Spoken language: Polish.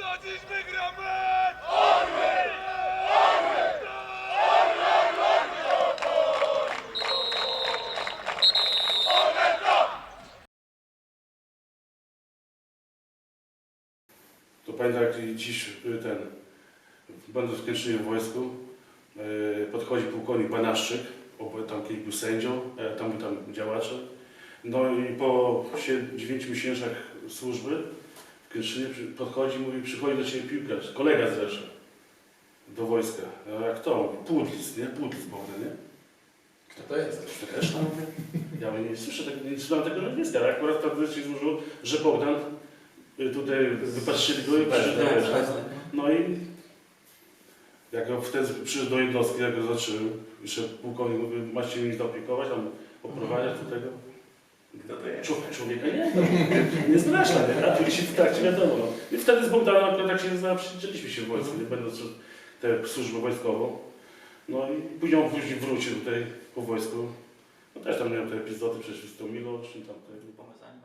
Kto dziś? To pamiętam jak dziś y, ten, będąc w Kętrzynie w wojsku, y, podchodzi pułkownik Banaszczyk, tam kiedyś był sędzią, a tam był tam działaczem. No i po 9 miesiącach służby przy- podchodzi, mówi, przychodzi do Ciebie piłkarz, kolega zresztą, do wojska. A jak to? Mówi, Pudlis, nie? Pudlis Bogdan, nie? Kto to jest? Tam mówię. Ja mówię, nie słyszę tego, nie słucham tego nazwiska, ale akurat wtedy się złożyło, że Bogdan y, tutaj wypatrzyli go i przyszedł. No i jak go wtedy przyszedł do jednostki, jak go zobaczyłem, jeszcze pułkownik mówi, macie mnie zaopiekować, tam oprowadzić do tego. Kto to jest? Człowiek, człowieka nie, nie znasz nie? a tu się w trakcie wiadomo. I wtedy z Bogdanem akurat tak się zaprzyjaźniliśmy się w wojsku, nie będąc tę służbę wojskową. No i później on później wrócił tutaj po wojsku. No też tam miałem te epizody, przecież z tą Miłosz i tam te... Pomazanie.